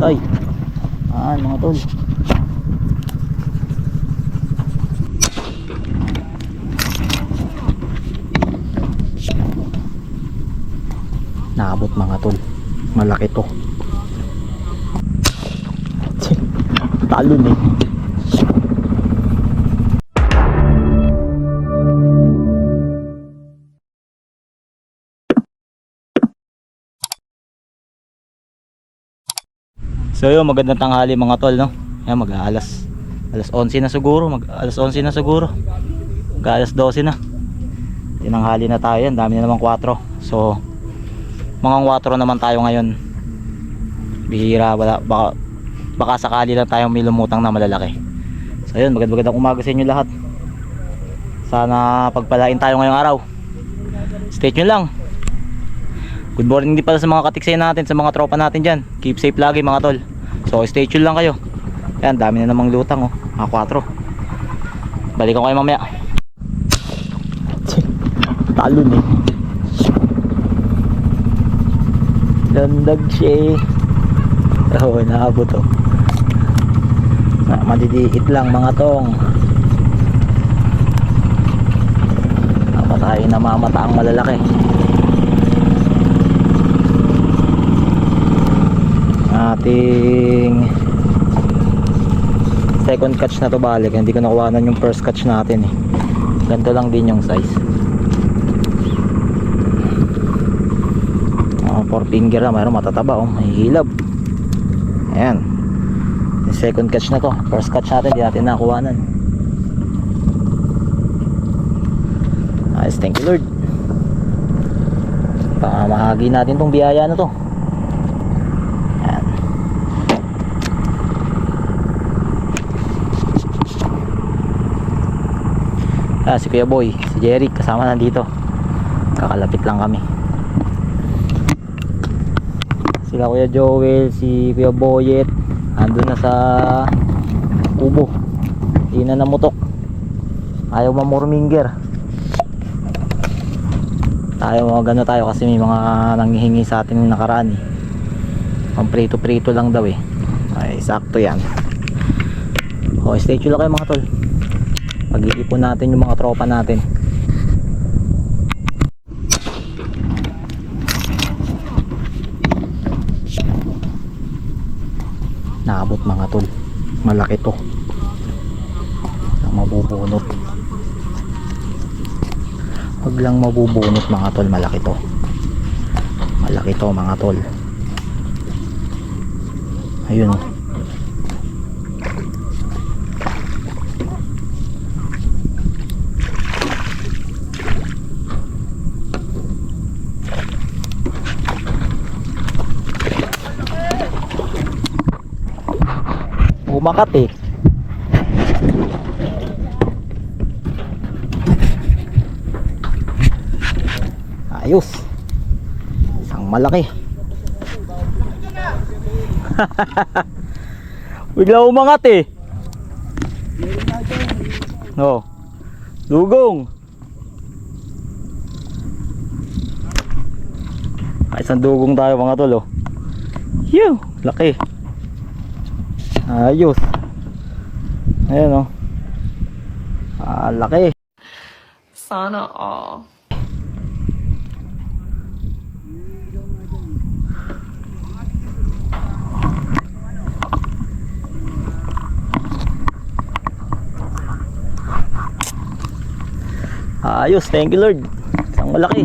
Ay. Ah, mga tol. Naabot mga tol. Malaki to. Talon eh. So yun, magandang tanghali mga tol, no? Yan, mag alas alas 11 na siguro, mag alas 11 na siguro. Mag alas 12 na. Tinanghali na tayo yan, dami na naman 4. So, mga 4 naman tayo ngayon. Bihira, wala, baka, baka sakali lang tayong may lumutang na malalaki. So yun, magandang umaga sa inyo lahat. Sana pagpalain tayo ngayong araw. Stay tuned lang. Good morning din pala sa mga katiksay natin, sa mga tropa natin dyan. Keep safe lagi mga tol. So stay tuned lang kayo. Yan, dami na namang lutang oh. Mga 4. Balikan ko kayo mamaya. Talon eh. Landag siya eh. Oh, naabot oh. Ah, Madidiit lang mga tong. Napatayin na mamata ang malalaki. Ating second catch na to balik hindi ko nakuhanan yung first catch natin eh. Ganito lang din yung size. Uh, four finger na. Mayroon matataba oh. May hilab. Ayan. Yung second catch na to. First catch natin hindi natin nakuhanan. Ayos thank you lord. Pamahagi natin tong biyaya na to Ayan. Ah, si Kuya Boy, si Jerry kasama nandito. Kakalapit lang kami. Sila Kuya Joel, si Kuya Boyet, andun na sa kubo. Hindi na namutok. Ayaw mamurminger. Tayo mga gano tayo kasi may mga nanghihingi sa atin ng nakaraan eh. Pang prito-prito lang daw eh. Ay, sakto yan. O, stay tuned lang kayo mga tol. Pag-iipon natin yung mga tropa natin. Naabot mga tol. Malaki to. Ang mabubunot. Pag lang mabubunot mga tol, malaki to. Malaki to mga tol. Ayun Umakat eh. Ayos. Isang malaki. Bigla umangat eh. Oh. Dugong. Ay, isang dugong tayo mga tol oh. Yew, laki. Ayos. Ayan oh. Ah, laki. Sana all. Ayos, thank you Lord. Isang malaki.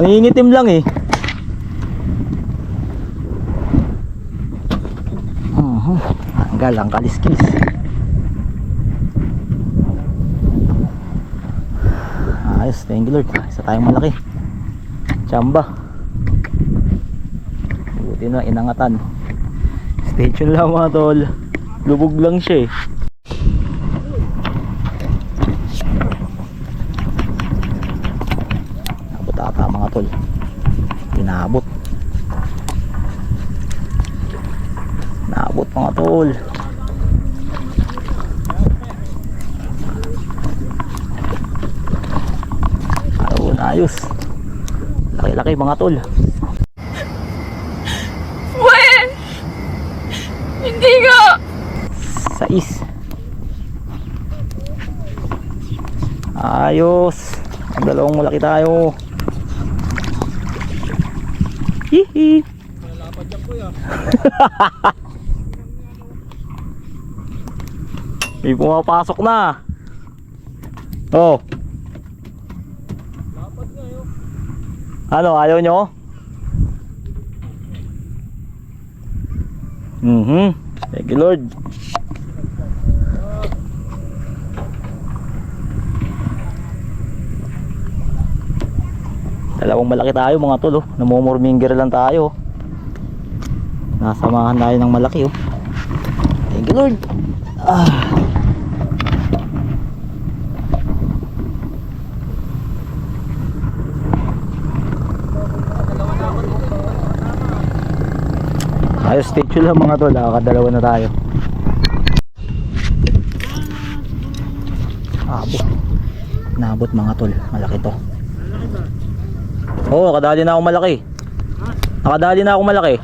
Nangingitim lang eh. Tanggal ang kaliskis. Ayos, thank you Lord. Isa tayong malaki. Chamba. Buti na inangatan. Stay tuned lang mga tol. Lubog lang siya eh. Abot ata mga tol. Pinabot. Naabot mga tol. laki mga tol. Well Hindi nga! Sais Ayos. Dalawang malaki tayo. Hihi. Malapad lang kuya May pumapasok na. Oh. Ano, ayaw nyo? Mhm. Thank you, Lord. Dalawang malaki tayo mga tol, oh. Namumurminger lang tayo. oh. Nasamahan tayo ng malaki, oh. Thank you, Lord. Ah. Ayos, chill lang mga tol. Nakakadalawa na tayo. Abot. Nabot mga tol. Malaki to. Oo, nakadali na ako malaki. Nakadali na ako malaki.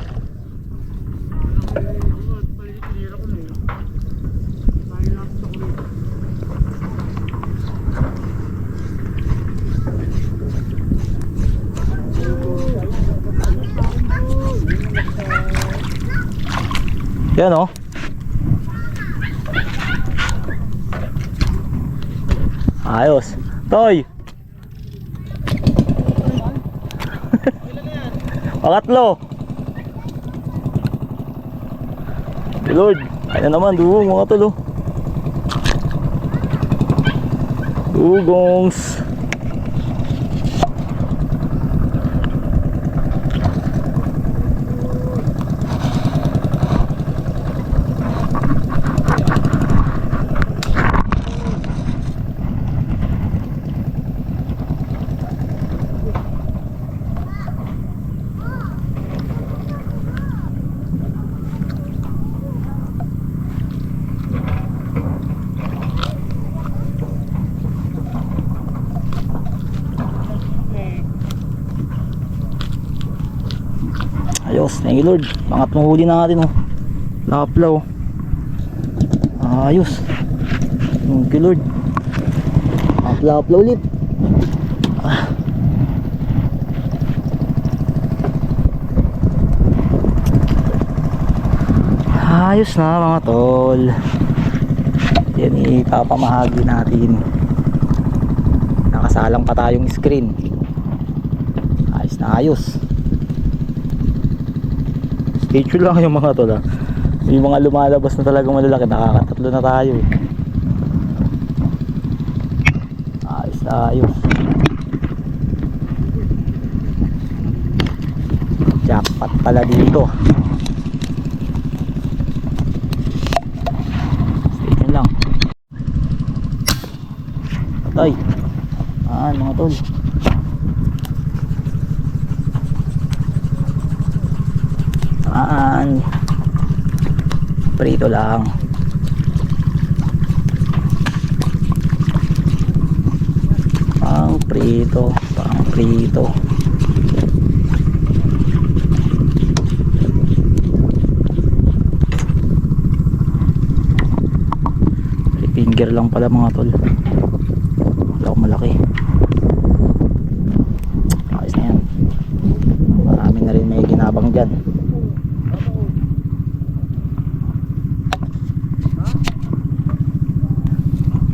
Yan oh. Ayos. Toy. Pangatlo. Lord, ayun na naman, duwong mga tolo. Dugongs. You Lord. Pangatlong huli na natin oh. Laplaw. Ayos. Thank you Lord. Laplaw ulit. Ayos na mga tol. Yan ipapamahagi natin. Nakasalang pa tayong screen. Ayos na ayos. Tuned lang yung mga tol ha. May mga lumalabas na talagang malalaki. Nakakatatlo na tayo eh. Ayos na ayos. Jackpot pala dito. Stay lang. Patay. Ah, mga tol. Saan? Prito lang. Pang prito, pang prito. Finger lang pala mga tol. Wala malaki. Ayos na yan. Marami na rin may ginabang dyan.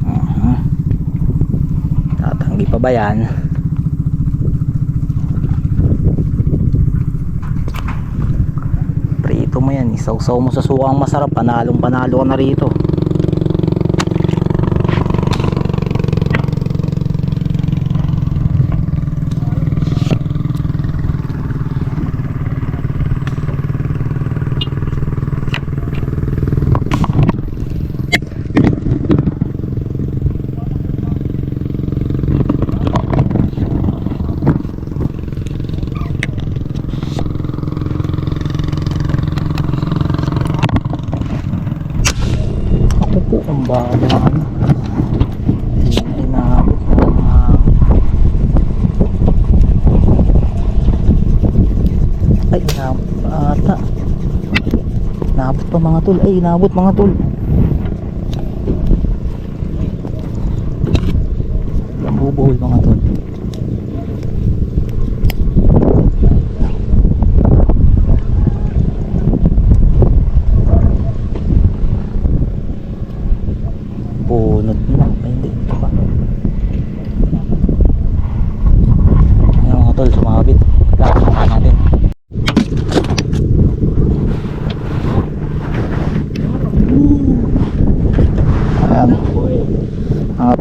Aha. Tatanggi pa ba yan? Prito mo yan. Isaw-saw mo sa suwang masarap. Panalong panalo ka na rito. Naabot pa mga tol. Ay, naabot mga tol. Ang bubuhol mga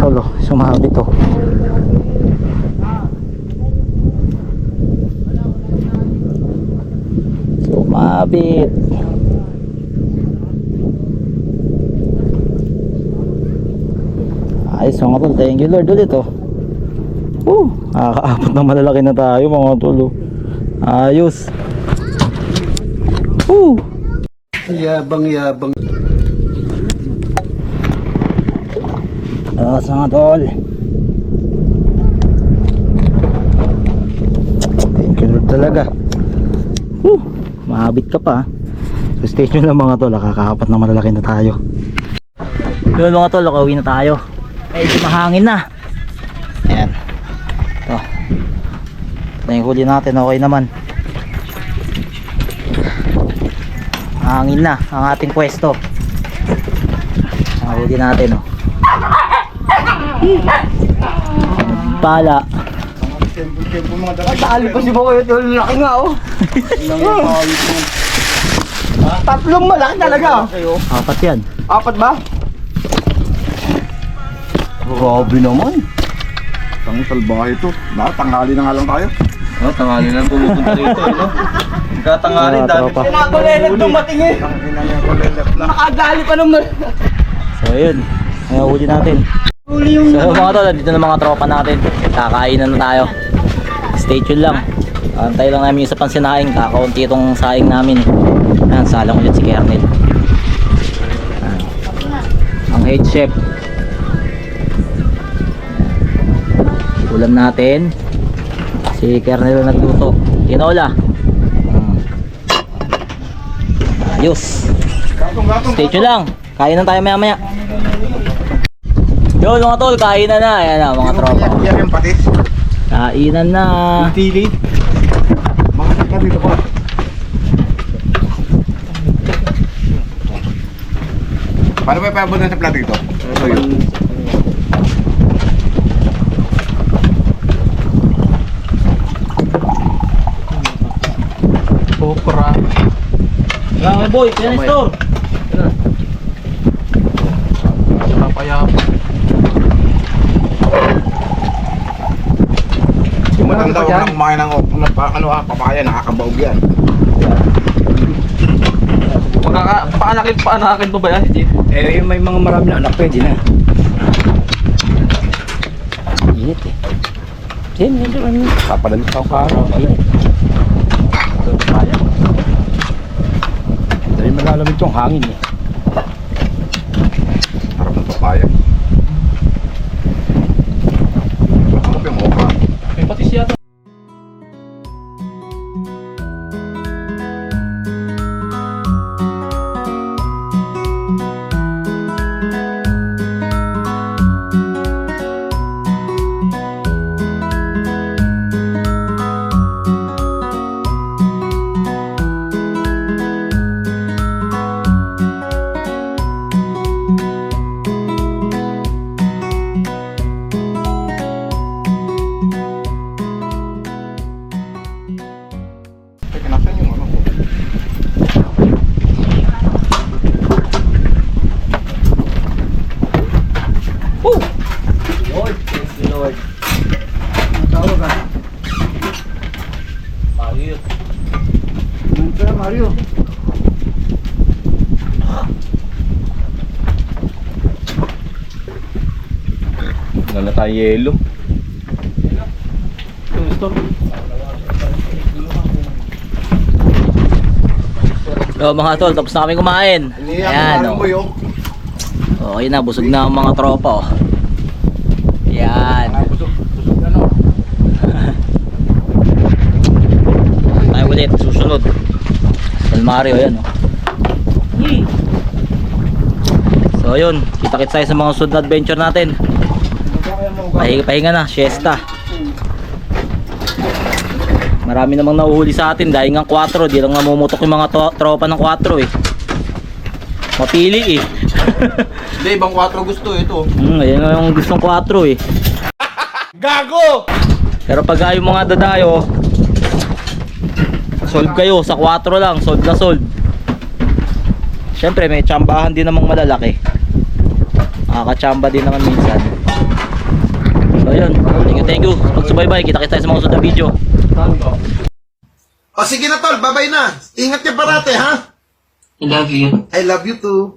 Mga tol, oh, sumabit. Ayos mga tol, thank you Lord ulit oh. Oh, nakakaabot na malalaki na tayo mga tol oh. Ayos. Oh. Yabang yabang. Ayos mga tol. Thank talaga. Woo, mahabit ka pa. ah. So stay tuned lang mga tol, nakakaapat na malalaki na tayo. Yun mga tol, nakauwi na tayo. Medyo mahangin na. Ayan. Ito. Ito yung huli natin, okay naman. Hangin na ang ating pwesto. Ang natin, oh. Pala. Talo pa si Boy. Ito laki nga oh. Tatlong malaki talaga. Apat yan. Apat ba? Grabe naman. Tang salbahe ito. Baka tanghali na nga lang tayo. Oh, tangali na pumupunta rito, no? Katangali, Mga dami tropa. Pinakulelat dumating eh. Nakagali pa naman. So yun, may huli natin. So mga tol, dito na mga tropa natin. Kakainan na tayo. Stay tuned lang. Antay lang namin yung isa pang sinaing. Kakaunti itong saing namin. Ayan, salang ulit si Kernel. Ayan. Ang head chef. Ulam natin. Si Kernel ang nagluto. Tinola. Mm. Ayos. Stay tuned lang. Kain na tayo maya maya. Yun mga tol, kainan na. Ayan na mga tropa. Yan yung patis. Kainan na. Tili. Mga ka dito pa. Paano ba ipabot na sa plato ito? Ito yun. Okra. Nga boy, yan ang matanda ko lang kumain ng ng pa- ano ah, papaya, nakakabaog yan. Magkaka... Paanakin, paanakin pa ba yan, Jeep? Eh, may mga marami na anak, pwede na. Init eh. Yan, yan, yan. yan. Papalamit ako karo. Ano eh. Dahil malalamig yung hangin eh. Harap ng papaya. Wala na tayo yelo. Store. So mga tol, tapos na kami kumain. Ayan ano oh. yung? Oh, ayun na, busog na ang mga tropa oh. Yan. Busog, busog ano? Tayo ulit, susunod. San Mario, yan oh. So yun, kita-kits tayo sa mga sunod na adventure natin. Pahinga, pahinga na, siesta. Marami namang nahuhuli sa atin dahil nga 4, di lang namumutok yung mga to- tropa ng 4 eh. Mapili eh. Hindi, ibang 4 gusto ito. Hmm, ayan nga yung gustong 4 eh. Gago! Pero pag yung mga dadayo, solve kayo sa 4 lang, solve na solve. Siyempre may tsambahan din namang malalaki. Nakakatsamba din naman minsan. So yun, thank you, thank you. Pagsubaybay, kita kita sa mga susunod na video. O sige na tol, babay na. Ingat ka parate ha. I love you. I love you too.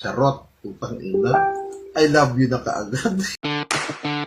Charot, putang ina. I love you na kaagad.